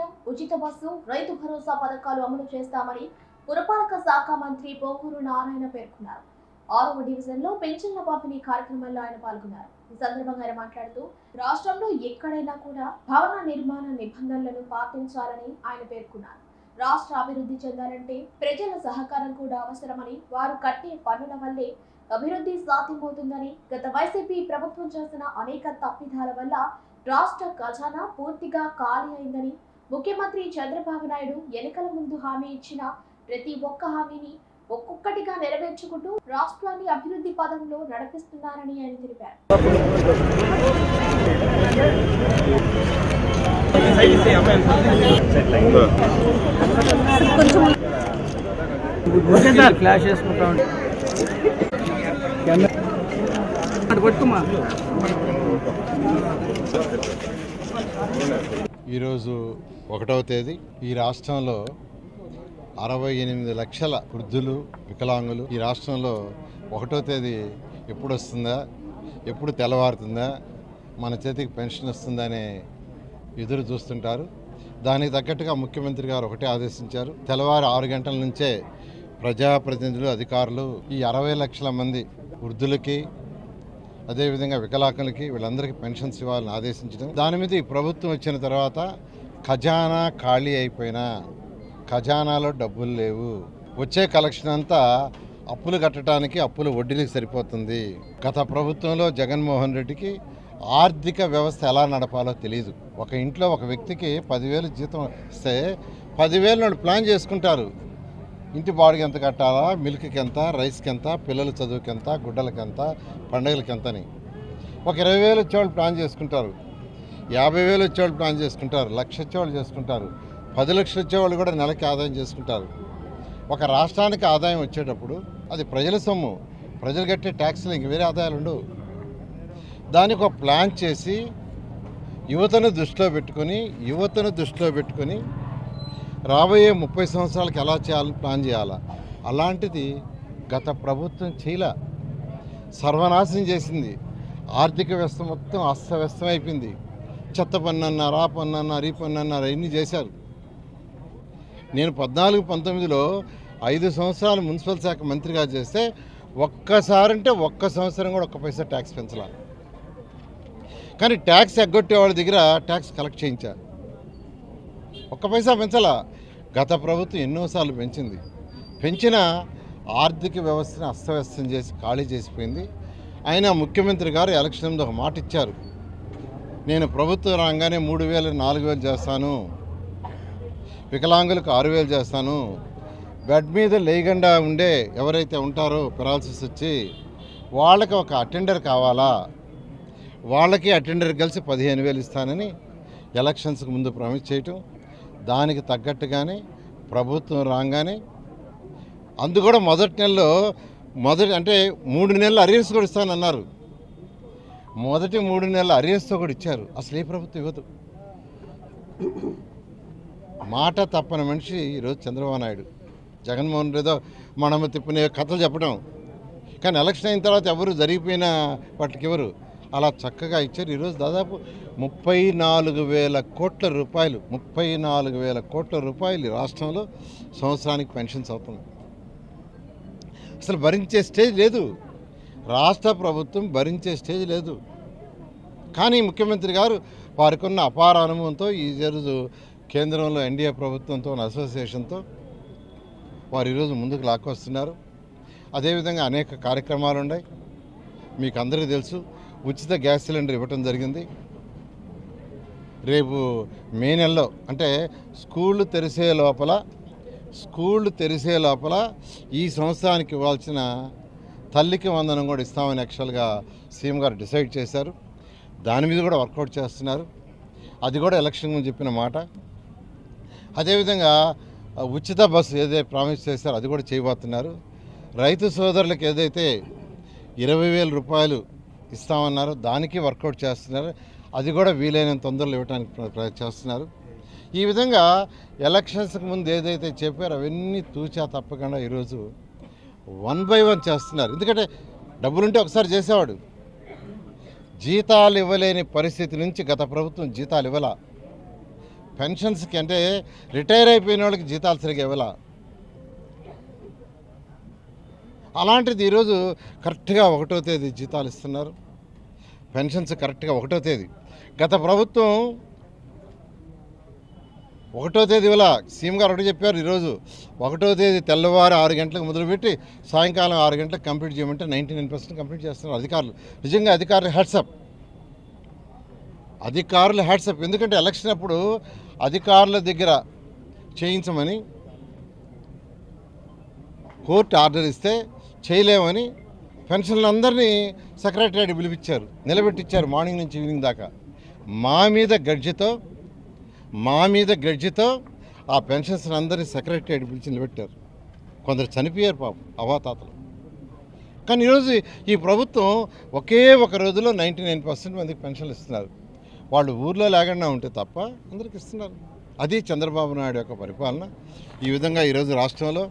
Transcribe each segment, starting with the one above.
భోజనం ఉచిత బస్సు రైతు భరోసా పథకాలు అమలు చేస్తామని పురపాలక శాఖ మంత్రి పోకూరు నారాయణ పేర్కొన్నారు. ఆరవ డివిజన్లో పెన్షన్ల పంపిణీ కార్యక్రమంలో ఆయన పాల్గొన్నారు. ఈ సందర్భంగా ఆయన మాట్లాడుతూ రాష్ట్రంలో ఎక్కడైనా కూడా భవన నిర్మాణ నిబంధనలను పాటించాలని ఆయన పేర్కొన్నారు. రాష్ట్ర అభివృద్ధి చెందాలంటే ప్రజల సహకారం కూడా అవసరమని వారు కట్టే పన్నుల వల్లే అభివృద్ధి సాధ్యమవుతుందని గత వైసీపీ ప్రభుత్వం చేసిన అనేక తప్పిదాల వల్ల రాష్ట్ర ఖజానా పూర్తిగా ఖాళీ అయిందని ముఖ్యమంత్రి చంద్రబాబు నాయుడు ఎన్నికల ముందు హామీ ఇచ్చిన ప్రతి ఒక్క హామీని ఒక్కొక్కటిగా నెరవేర్చుకుంటూ రాష్ట్రాన్ని అభివృద్ధి పదంలో నడిపిస్తున్నారని ఆయన తెలిపారు. ఫ్లాష్ చేసుకుంటా పట్టుకోమా ఈరోజు ఒకటవ తేదీ. ఈ రాష్ట్రంలో అరవై ఎనిమిది లక్షల వృద్ధులు వికలాంగులు ఈ రాష్ట్రంలో ఒకటో తేదీ ఎప్పుడు వస్తుందా ఎప్పుడు తెల్లవారుతుందా మన చేతికి పెన్షన్ వస్తుందా అనే ఎదురు చూస్తుంటారు. దానికి తగ్గట్టుగా ముఖ్యమంత్రి గారు ఒకటే ఆదేశించారు. తెల్లవారు ఆరు గంటల నుంచే ప్రజాప్రతినిధులు అధికారులు ఈ అరవై లక్షల మంది వృద్ధులకి అదేవిధంగా వికలాంగులకి వీళ్ళందరికీ పెన్షన్స్ ఇవ్వాలని ఆదేశించడం. దాని మీద ఈ ప్రభుత్వం వచ్చిన తర్వాత ఖజానా ఖాళీ అయిపోయినా ఖజానాలో డబ్బులు లేవు. వచ్చే కలెక్షన్ అంతా అప్పులు కట్టడానికి అప్పులు వడ్డీలకు సరిపోతుంది. గత ప్రభుత్వంలో జగన్మోహన్ రెడ్డికి ఆర్థిక వ్యవస్థ ఎలా నడపాలో తెలియదు ఒక ఇంట్లో ఒక వ్యక్తికి పదివేలు జీతం ఇస్తే పదివేలు నాడు ప్లాన్ చేసుకుంటారు. ఇంటి బాడుగ ఎంత కట్టాలా? మిల్క్కి ఎంత రైస్కి ఎంత పిల్లల చదువుకి ఎంత గుడ్డలకి ఎంత పండుగలకి ఎంతని ఒక ఇరవై వేలు వచ్చేవాళ్ళు ప్లాన్ చేసుకుంటారు. యాభై వేలు వచ్చేవాళ్ళు ప్లాన్ చేసుకుంటారు. లక్ష వచ్చేవాళ్ళు చేసుకుంటారు. పది లక్షలు వచ్చేవాళ్ళు కూడా నెలకి ఆదాయం చేసుకుంటారు. ఒక రాష్ట్రానికి ఆదాయం వచ్చేటప్పుడు అది ప్రజల సొమ్ము. ప్రజలు కట్టే ట్యాక్స్లు ఇంక వేరే ఆదాయాలు ఉండవు. దానికి ఒక ప్లాన్ చేసి యువతను దృష్టిలో పెట్టుకొని యువతను దృష్టిలో పెట్టుకొని రాబోయే ముప్పై సంవత్సరాలకు ఎలా చేయాలని ప్లాన్ చేయాలా? అలాంటిది గత ప్రభుత్వం చేయలే. సర్వనాశనం చేసింది. ఆర్థిక వ్యవస్థ మొత్తం అస్తవ్యస్తం అయిపోయింది చెత్త పన్ను అన్నారు ఆ పన్ను అన్నారు ఈ పన్ను అన్నారు అవన్నీ చేశారు. నేను పద్నాలుగు పంతొమ్మిదిలో ఐదు సంవత్సరాలు మున్సిపల్ శాఖ మంత్రిగా చేస్తే ఒక్కసారి అంటే ఒక్క సంవత్సరం కూడా ఒక్క పైసా ట్యాక్స్ పెంచాలి. కానీ ట్యాక్స్ ఎగ్గొట్టే వాళ్ళ దగ్గర ట్యాక్స్ కలెక్ట్ చేయించారు ఒక్క పైసా పెంచాలా? గత ప్రభుత్వం ఎన్నోసార్లు పెంచింది. పెంచిన ఆర్థిక వ్యవస్థను అస్తవ్యస్తం చేసి ఖాళీ చేసిపోయింది. ఆయన ముఖ్యమంత్రి గారు ఎలక్షన్ ముందు ఒక మాట ఇచ్చారు. నేను ప్రభుత్వం రాగానే మూడు వేలు నాలుగు వేలు చేస్తాను. వికలాంగులకు ఆరు వేలు చేస్తాను. బెడ్ మీద లేకుండా ఉండే ఎవరైతే ఉంటారో పెరాలసిస్ వచ్చి వాళ్ళకి ఒక అటెండర్ కావాలా? వాళ్ళకి అటెండర్ కలిసి పదిహేను వేలు ఇస్తానని ఎలక్షన్స్కి ముందు ప్రామిస్ చేయటం దానికి తగ్గట్టుగానే ప్రభుత్వం రాగానే అందు కూడా మొదటి నెలలో మొదటి అంటే మూడు నెలలు అరియర్స్ కూడా ఇస్తానన్నారు. మొదటి మూడు నెలల అరియర్స్తో కూడా ఇచ్చారు. అసలు ఏ ప్రభుత్వం ఇవ్వదు. మాట తప్పని మనిషి ఈరోజు చంద్రబాబు నాయుడు. జగన్మోహన్ రెడ్డి మనము తిప్పిన కథలు చెప్పడం. కానీ ఎలక్షన్ అయిన తర్వాత ఎవరు జరిగిపోయిన వాటికి ఎవరు? అలా చక్కగా ఇచ్చారు. ఈరోజు దాదాపు ముప్పై నాలుగు వేల కోట్ల రూపాయలు ముప్పై నాలుగు వేల కోట్ల రూపాయలు రాష్ట్రంలో సంవత్సరానికి పెన్షన్స్ అవుతున్నాయి. అసలు భరించే స్టేజ్ లేదు. రాష్ట్ర ప్రభుత్వం భరించే స్టేజ్ లేదు. కానీ ముఖ్యమంత్రి గారు వారికి ఉన్న అపార అనుభవంతో ఈరోజు రోజు కేంద్రంలో ఎన్డీఏ ప్రభుత్వంతో అసోసియేషన్తో వారు ఈరోజు ముందుకు లాక్కొస్తున్నారు. అదేవిధంగా అనేక కార్యక్రమాలు ఉన్నాయి మీకు అందరికీ తెలుసు ఉచిత గ్యాస్ సిలిండర్ ఇవ్వటం జరిగింది. రేపు మే నెలలో అంటే స్కూళ్ళు తెరిసే లోపల స్కూళ్ళు తెరిసే లోపల ఈ సంవత్సరానికి ఇవ్వాల్సిన తల్లికి వందనం కూడా ఇస్తామని యాక్చువల్గా సీఎం గారు డిసైడ్ చేశారు. దాని మీద కూడా వర్కౌట్ చేస్తున్నారు. అది కూడా ఎలక్షన్ ముందు చెప్పిన మాట. అదేవిధంగా ఉచిత బస్సు ఏదైతే ప్రామిస్ చేశారో అది కూడా చేయబోతున్నారు. రైతు సోదరులకు ఏదైతే ఇరవై వేల రూపాయలు ఇస్తామన్నారు దానికి వర్కౌట్ చేస్తున్నారు. అది కూడా వీలైనంత తొందరలో ఇవ్వడానికి చేస్తున్నారు. ఈ విధంగా ఎలక్షన్స్కి ముందు ఏదైతే చెప్పారో అవన్నీ తూచా తప్పకుండా ఈరోజు వన్ బై వన్ చేస్తున్నారు. ఎందుకంటే డబ్బులుంటే ఒకసారి చేసేవాడు. జీతాలు ఇవ్వలేని పరిస్థితి నుంచి గత ప్రభుత్వం జీతాలు ఇవ్వాల. పెన్షన్స్కి అంటే రిటైర్ అయిపోయిన వాళ్ళకి జీతాలు సరిగ్గా ఇవ్వాల. అలాంటిది ఈరోజు కరెక్ట్గా ఒకటో తేదీ జీతాలు ఇస్తున్నారు. పెన్షన్స్ కరెక్ట్గా ఒకటో తేదీ. గత ప్రభుత్వం ఒకటో తేదీ వల్ల సీఎం గారు ఒకటి చెప్పారు ఈరోజు ఒకటో తేదీ తెల్లవారు ఆరు గంటలకు మొదలుపెట్టి సాయంకాలం ఆరు గంటలకు కంప్లీట్ చేయమంటే నైంటీ నైన్ పర్సెంట్ కంప్లీట్ చేస్తున్నారు అధికారులు. నిజంగా అధికారులు హ్యాట్సప్ అధికారులు హ్యాట్సప్ ఎందుకంటే ఎలక్షన్ అప్పుడు అధికారుల దగ్గర చేయించమని కోర్టు ఆర్డర్ ఇస్తే చేయలేమని పెన్షన్లందరినీ సెక్రటరీ పిలిపించారు నిలబెట్టించారు మార్నింగ్ నుంచి ఈవినింగ్ దాకా. మా మీద గడ్జితో మా మీద గడ్జితో ఆ పెన్షన్స్ అందరినీ సెక్రటరీ పిలిచి నిలబెట్టారు. కొందరు చనిపోయారు పాపం అవాతాతలు. కానీ ఈరోజు ఈ ప్రభుత్వం ఒకే ఒక రోజులో నైంటీ నైన్ పర్సెంట్ మందికి పెన్షన్లు ఇస్తున్నారు. వాళ్ళు ఊర్లో లేకుండా ఉంటే తప్ప అందరికి ఇస్తున్నారు. అది చంద్రబాబు నాయుడు యొక్క పరిపాలన. ఈ విధంగా ఈరోజు రాష్ట్రంలో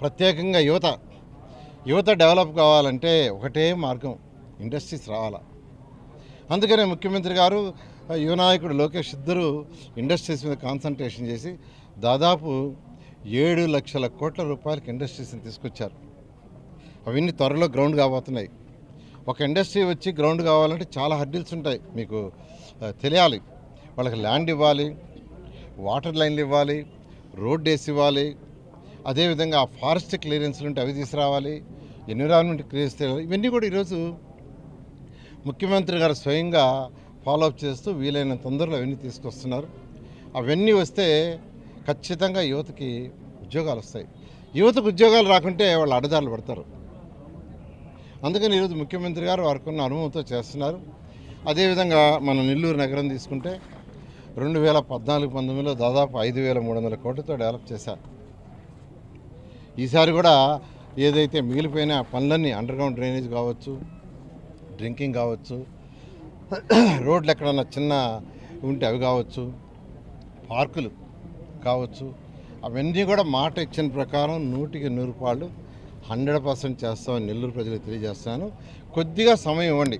ప్రత్యేకంగా యువత యువత డెవలప్ కావాలంటే ఒకటే మార్గం ఇండస్ట్రీస్ రావాలా. అందుకనే ముఖ్యమంత్రి గారు యువనాయకుడు యువ నాయకుడు లోకేష్ ఇద్దరు ఇండస్ట్రీస్ మీద కాన్సన్ట్రేషన్ చేసి దాదాపు ఏడు లక్షల కోట్ల రూపాయలకి ఇండస్ట్రీస్ని తీసుకొచ్చారు. అవన్నీ త్వరలో గ్రౌండ్ కాబోతున్నాయి. ఒక ఇండస్ట్రీ వచ్చి గ్రౌండ్ కావాలంటే చాలా హర్డిల్స్ ఉంటాయి. మీకు తెలియాలి. వాళ్ళకి ల్యాండ్ ఇవ్వాలి వాటర్ లైన్లు ఇవ్వాలి రోడ్ వేసి ఇవ్వాలి అదేవిధంగా ఫారెస్ట్ క్లియరెన్స్లు ఉంటే అవి తీసుకురావాలి ఎన్విరాన్మెంట్ క్లియర్స్ ఇవన్నీ కూడా ఈరోజు ముఖ్యమంత్రి గారు స్వయంగా ఫాలోఅప్ చేస్తూ వీలైన తొందరలో అవన్నీ తీసుకొస్తున్నారు. అవన్నీ వస్తే ఖచ్చితంగా యువతకి ఉద్యోగాలు వస్తాయి. యువతకు ఉద్యోగాలు రాకుంటే వాళ్ళు అడదారులు పడతారు. అందుకని ఈరోజు ముఖ్యమంత్రి గారు వారికి ఉన్న అనుభవంతో చేస్తున్నారు. అదేవిధంగా మన నెల్లూరు నగరం తీసుకుంటే రెండు వేల పద్నాలుగు పంతొమ్మిదిలో దాదాపు ఐదు వేల మూడు వందల కోట్లతో డెవలప్ చేశారు. ఈసారి కూడా ఏదైతే మిగిలిపోయిన పనులన్నీ అండర్గ్రౌండ్ డ్రైనేజ్ కావచ్చు డ్రింకింగ్ కావచ్చు రోడ్లు ఎక్కడన్నా చిన్న ఉంటే అవి కావచ్చు పార్కులు కావచ్చు అవన్నీ కూడా మాట ఇచ్చిన ప్రకారం నూటికి నూరు పాళ్ళు హండ్రెడ్ పర్సెంట్ చేస్తామని నెల్లూరు ప్రజలకు తెలియజేస్తాను. కొద్దిగా సమయం ఇవ్వండి.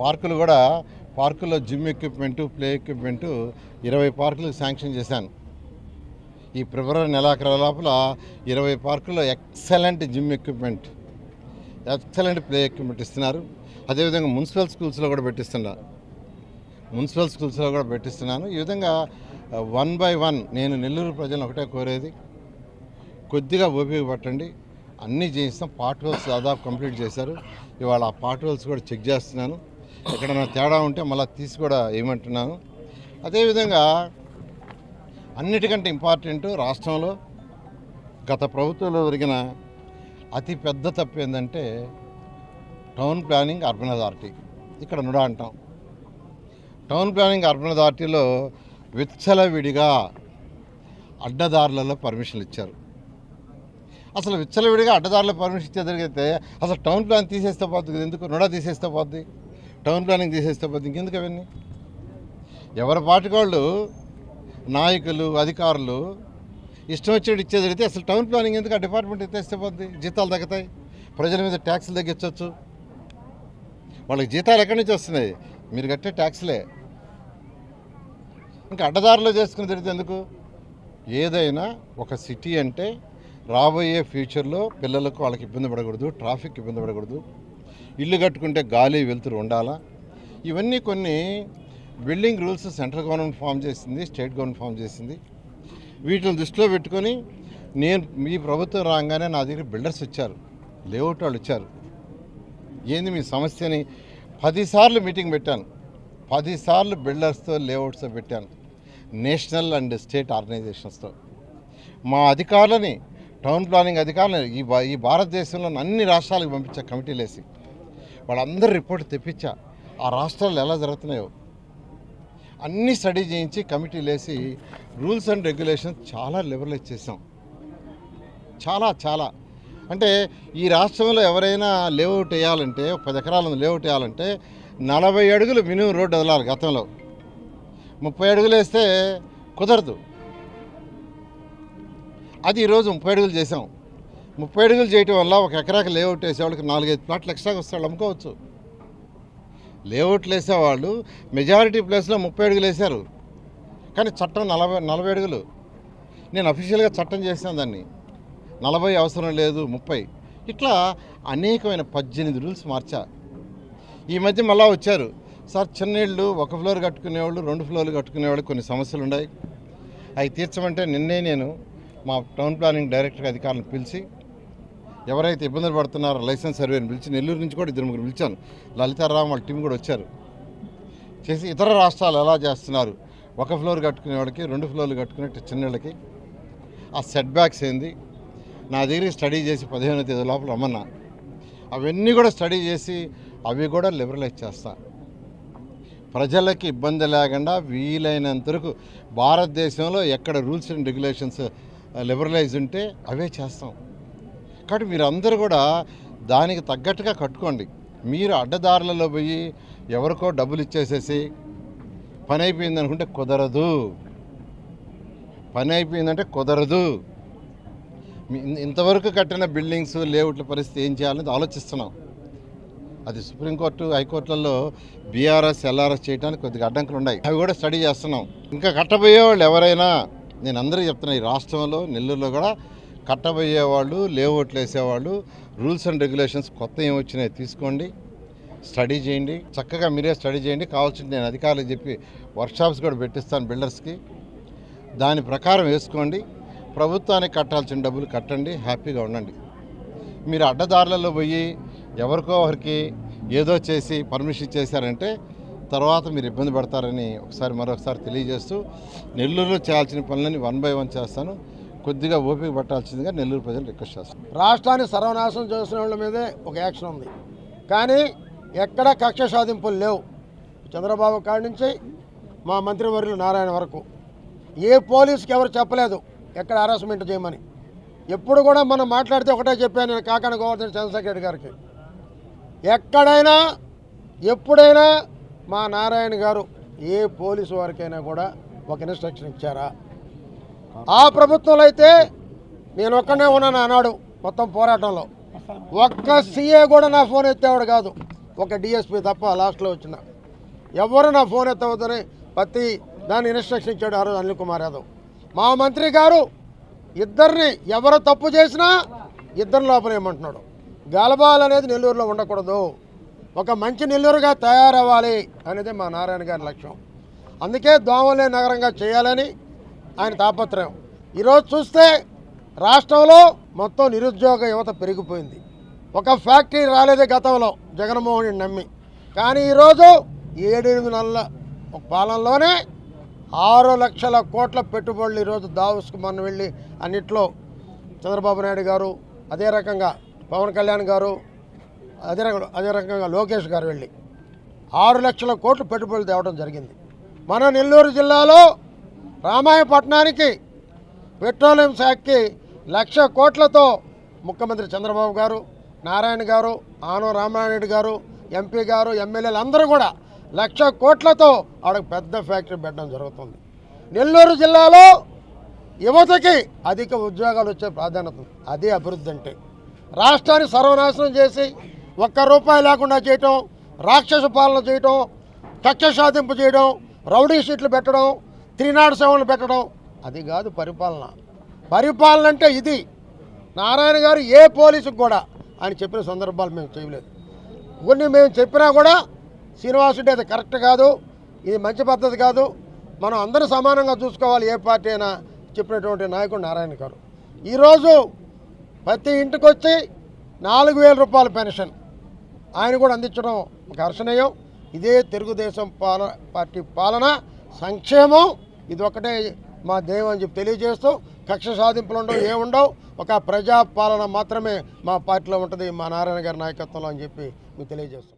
పార్కులు కూడా పార్కుల్లో జిమ్ ఎక్విప్మెంటు ప్లే ఎక్విప్మెంటు ఇరవై పార్కులకు శాంక్షన్ చేశాను. ఈ ఫిబ్రవరి నెలాఖరు లోపల ఇరవై పార్కుల్లో excellent gym equipment excellent play equipment ఇస్తున్నారు. అదేవిధంగా మున్సిపల్ స్కూల్స్లో కూడా పెట్టిస్తున్నారు మున్సిపల్ స్కూల్స్లో కూడా పెట్టిస్తున్నాను. ఈ విధంగా వన్ బై వన్ నేను నెల్లూరు ప్రజలను ఒకటే కోరేది కొద్దిగా ఓపిక పట్టండి. అన్నీ చేయిస్తాం. పార్ట్ హోల్స్ దాదాపు కంప్లీట్ చేశారు. ఇవాళ ఆ పార్ట్ హోల్స్ కూడా చెక్ చేస్తున్నాను. ఎక్కడైనా తేడా ఉంటే మళ్ళీ తీసి కూడా ఏమంటున్నాను అదేవిధంగా అన్నిటికంటే ఇంపార్టెంట్ రాష్ట్రంలో గత ప్రభుత్వంలో జరిగిన అతి పెద్ద తప్పు ఏంటంటే టౌన్ ప్లానింగ్ అర్బన్ అథారిటీ. ఇక్కడ నుడా అంటాం. టౌన్ ప్లానింగ్ అర్బన్ అథారిటీలో విచ్చలవిడిగా అడ్డదారులలో పర్మిషన్లు ఇచ్చారు. అసలు విచ్చలవిడిగా అడ్డదారుల పర్మిషన్ ఇచ్చే జరిగితే అసలు టౌన్ ప్లాన్ తీసేస్తే పోతుంది ఎందుకు నుడా తీసేస్తే పోద్ది? టౌన్ ప్లానింగ్ తీసేస్తే పోద్ది ఇంకెందుకు అవన్నీ? ఎవరి పాటికి వాళ్ళు నాయకులు అధికారులు ఇష్టం వచ్చేది ఇచ్చే జరిగితే అసలు టౌన్ ప్లానింగ్ ఎందుకు ఆ డిపార్ట్మెంట్ ఎత్తేస్తే పోద్ది జీతాలు తగ్గుతాయి ప్రజల మీద ట్యాక్సులు తగ్గించవచ్చు. వాళ్ళకి జీతాలు ఎక్కడి నుంచి వస్తున్నాయి? మీరు కట్టే ట్యాక్స్లే. ఇంకా అడ్డదారిలో చేసుకుని తిరిగితే ఎందుకు? ఏదైనా ఒక సిటీ అంటే రాబోయే ఫ్యూచర్లో పిల్లలకు వాళ్ళకి ఇబ్బంది పడకూడదు ట్రాఫిక్ ఇబ్బంది పడకూడదు. ఇల్లు కట్టుకుంటే గాలి వెలుతురు ఉండాలా? ఇవన్నీ కొన్ని building rules central government form చేసింది స్టేట్ గవర్నమెంట్ ఫామ్ చేసింది. వీటిని దృష్టిలో పెట్టుకొని నేను మీ ప్రభుత్వం రాగానే నా దగ్గర బిల్డర్స్ వచ్చారు లేఅవుట్ వాళ్ళు వచ్చారు ఏంది మీ సమస్యని? పదిసార్లు మీటింగ్ పెట్టాను. పదిసార్లు బిల్డర్స్తో లేఅవుట్స్తో పెట్టాను. నేషనల్ అండ్ స్టేట్ ఆర్గనైజేషన్స్తో. మా అధికారులని టౌన్ ప్లానింగ్ అధికారులని ఈ భా- ఈ భారతదేశంలో అన్ని రాష్ట్రాలకు పంపించా కమిటీలు వేసి వాళ్ళందరూ రిపోర్ట్ తెప్పించా. ఆ రాష్ట్రాలు ఎలా జరుగుతున్నాయో. అన్ని స్టడీ చేయించి కమిటీలు వేసి రూల్స్ అండ్ రెగ్యులేషన్స్ చాలా లిబరలైజ్ చేసాం చాలా చాలా. అంటే ఈ రాష్ట్రంలో ఎవరైనా లేఅవుట్ వేయాలంటే పది ఎకరాల లేఅవుట్ వేయాలంటే నలభై అడుగులు మినిమం రోడ్డు వదలాలి గతంలో. ముప్పై అడుగులు వేస్తే కుదరదు. అది ఈరోజు ముప్పై అడుగులు చేసాం ముప్పై అడుగులు చేయటం వల్ల ఒక ఎకరాకి లేఅవుట్ వేసేవాళ్ళకి నాలుగైదు ప్లాట్లు ఎక్స్ట్రాగా వస్తే అమ్ముకోవచ్చు. లేఅవుట్లు వేసేవాళ్ళు. మెజారిటీ ప్లేస్లో ముప్పై అడుగులు వేశారు. కానీ చట్టం నలభై నలభై అడుగులు. నేను అఫీషియల్గా చట్టం చేసిన దాన్ని. నలభై అవసరం లేదు ముప్పై. ఇట్లా అనేకమైన పద్దెనిమిది రూల్స్ మార్చా. ఈ మధ్య మళ్ళా వచ్చారు. సార్ చిన్న ఇళ్ళు ఒక ఫ్లోర్ కట్టుకునేవాళ్ళు రెండు ఫ్లోర్లు కట్టుకునేవాళ్ళు కొన్ని సమస్యలు ఉన్నాయి. అవి తీర్చమంటే నిన్నే నేను మా టౌన్ ప్లానింగ్ డైరెక్టర్ అధికారులను పిలిచి ఎవరైతే ఇబ్బందులు పడుతున్నారో లైసెన్స్ సర్వేని పిలిచి నెల్లూరు నుంచి కూడా ఇద్దరు ముగ్గురు పిలిచాను లలితారాం వాళ్ళ టీం కూడా వచ్చారు. చేసి ఇతర రాష్ట్రాలు ఎలా చేస్తున్నారు? ఒక ఫ్లోర్ కట్టుకునే వాళ్ళకి రెండు ఫ్లోర్లు కట్టుకునే చిన్నళ్ళకి ఆ సెట్ బ్యాక్స్ ఏంది? నా దగ్గర స్టడీ చేసి పదిహేనో తేదీ లోపల రమ్మన్నా. అవన్నీ కూడా స్టడీ చేసి అవి కూడా లిబరలైజ్ చేస్తా. ప్రజలకి ఇబ్బంది లేకుండా వీలైనంత వరకు భారతదేశంలో ఎక్కడ రూల్స్ అండ్ రెగ్యులేషన్స్ లిబరలైజ్ ఉంటే అవే చేస్తాం. కాబట్టి మీరు అందరూ కూడా దానికి తగ్గట్టుగా కట్టుకోండి. మీరు అడ్డదారులలో పోయి ఎవరికో డబ్బులు ఇచ్చేసేసి పని అయిపోయింది అనుకుంటే కుదరదు. పని అయిపోయిందంటే కుదరదు. ఇంతవరకు కట్టిన బిల్డింగ్స్ లేఅవుట్ల పరిస్థితి ఏం చేయాలనేది ఆలోచిస్తున్నాం. అది సుప్రీంకోర్టు హైకోర్టులలో బీఆర్ఎస్ ఎల్ఆర్ఎస్ చేయడానికి కొద్దిగా అడ్డంకులు ఉన్నాయి. అవి కూడా స్టడీ చేస్తున్నాం. ఇంకా కట్టబోయే వాళ్ళు ఎవరైనా నేను అందరికీ చెప్తున్నా ఈ రాష్ట్రంలో నెల్లూరులో కూడా కట్టబోయే వాళ్ళు లేఅవుట్లు వేసేవాళ్ళు రూల్స్ అండ్ రెగ్యులేషన్స్ కొత్త ఏమి వచ్చినాయి తీసుకోండి స్టడీ చేయండి చక్కగా మీరే స్టడీ చేయండి కావాల్సింది నేను అధికారులకు చెప్పి వర్క్షాప్స్ కూడా పెట్టిస్తాను బిల్డర్స్కి. దాని ప్రకారం వేసుకోండి ప్రభుత్వానికి కట్టాల్సిన డబ్బులు కట్టండి హ్యాపీగా ఉండండి. మీరు అడ్డదారులలో పోయి ఎవరికో ఒకరికి ఏదో చేసి పర్మిషన్ చేశారంటే తర్వాత మీరు ఇబ్బంది పడతారని ఒకసారి మరొకసారి తెలియజేస్తూ నెల్లూరులో చేయాల్సిన పనులని వన్ బై వన్ చేస్తాను. కొద్దిగా ఓపిక పట్టాల్సిందిగా నెల్లూరు ప్రజలు రిక్వెస్ట్ చేస్తాను రాష్ట్రాన్ని సర్వనాశనం చేసిన వాళ్ళ మీదే ఒక యాక్షన్ ఉంది. కానీ ఎక్కడ కక్ష సాధింపులు లేవు. చంద్రబాబు కాడి నుంచి మా మంత్రివర్యులు నారాయణ వరకు. ఏ పోలీసుకి ఎవరు చెప్పలేదు ఎక్కడ హరాస్మెంట్ చేయమని. ఎప్పుడు కూడా మనం మాట్లాడితే ఒకటే చెప్పాను నేను కాకాన గోవర్ధన్ చంద్రశేఖర్ గారికి. ఎక్కడైనా ఎప్పుడైనా మా నారాయణ గారు ఏ పోలీసు వారికైనా కూడా ఒక ఇన్స్ట్రక్షన్ ఇచ్చారా? ఆ ప్రభుత్వంలో అయితే నేను ఒక్కనే ఉన్నాను అన్నాడు మొత్తం పోరాటంలో. ఒక్క సీఏ కూడా నా ఫోన్ ఎత్తేవాడు కాదు. ఒక డిఎస్పీ తప్ప లాస్ట్లో వచ్చిన. ఎవరు నా ఫోన్ ఎత్తవద్దని ప్రతి దాన్ని ఇన్స్ట్రక్షన్ ఇచ్చాడు ఆ రోజు అనిల్ కుమార్ యాదవ్. మా మంత్రి గారు ఇద్దరిని ఎవరు తప్పు చేసినా ఇద్దరు లోపలేయమంటున్నాడు గలబాల్ అనేది నెల్లూరులో ఉండకూడదు. ఒక మంచి నెల్లూరుగా తయారవ్వాలి అనేది మా నారాయణ గారి లక్ష్యం. అందుకే దోమలే నగరంగా చేయాలని ఆయన తాపత్రయం. ఈరోజు చూస్తే రాష్ట్రంలో మొత్తం నిరుద్యోగ యువత పెరిగిపోయింది. ఒక ఫ్యాక్టరీ రాలేదే గతంలో జగన్మోహన్ నమ్మి. కానీ ఈరోజు ఏడెనిమిది నెలల పాలనలోనే ఆరు లక్షల కోట్ల పెట్టుబడులు ఈరోజు దావస్కు మొన్న వెళ్ళి అన్నిట్లో చంద్రబాబు నాయుడు గారు అదే రకంగా పవన్ కళ్యాణ్ గారు అదే అదే రకంగా లోకేష్ గారు వెళ్ళి ఆరు లక్షల కోట్లు పెట్టుబడులు తేవడం జరిగింది. మన నెల్లూరు జిల్లాలో రామాయపట్నానికి పెట్రోలియం శాఖకి లక్ష కోట్లతో ముఖ్యమంత్రి చంద్రబాబు గారు నారాయణ గారు ఆనో రామారెడ్డి గారు ఎంపీ గారు ఎమ్మెల్యేలు అందరూ కూడా లక్ష కోట్లతో ఆవిడకు పెద్ద ఫ్యాక్టరీ పెట్టడం జరుగుతుంది. నెల్లూరు జిల్లాలో యువతకి అధిక ఉద్యోగాలు వచ్చే ప్రాధాన్యత అదే అభివృద్ధి అంటే. రాష్ట్రాన్ని సర్వనాశనం చేసి ఒక్క రూపాయి లేకుండా చేయటం రాక్షస పాలన చేయటం కక్ష సాధింపు చేయడం రౌడీ షీట్లు పెట్టడం త్రినాడు సేవలు పెట్టడం. అది కాదు పరిపాలన. పరిపాలన అంటే ఇది. నారాయణ గారు ఏ పోలీసుకు కూడా ఆయన చెప్పిన సందర్భాలు మేము చేయలేదు. కొన్ని మేము చెప్పినా కూడా శ్రీనివాసుడి అది కరెక్ట్ కాదు ఇది మంచి పద్ధతి కాదు. మనం అందరూ సమానంగా చూసుకోవాలి ఏ పార్టీ అయినా చెప్పినటువంటి నాయకుడు నారాయణ గారు. ఈరోజు ప్రతి ఇంటికి వచ్చి నాలుగు వేల రూపాయల పెన్షన్ ఆయన కూడా అందించడం ఒక హర్షణీయం. ఇదే తెలుగుదేశం పాల పార్టీ పాలన సంక్షేమం ఇది ఒకటే మా దైవం అని చెప్పి తెలియజేస్తూ కక్ష సాధింపులు ఉండవు ఏముండవు ఒక ప్రజాపాలన మాత్రమే మా పార్టీలో ఉంటుంది మా నారాయణ గారి నాయకత్వంలో అని చెప్పి మీకు తెలియజేస్తాం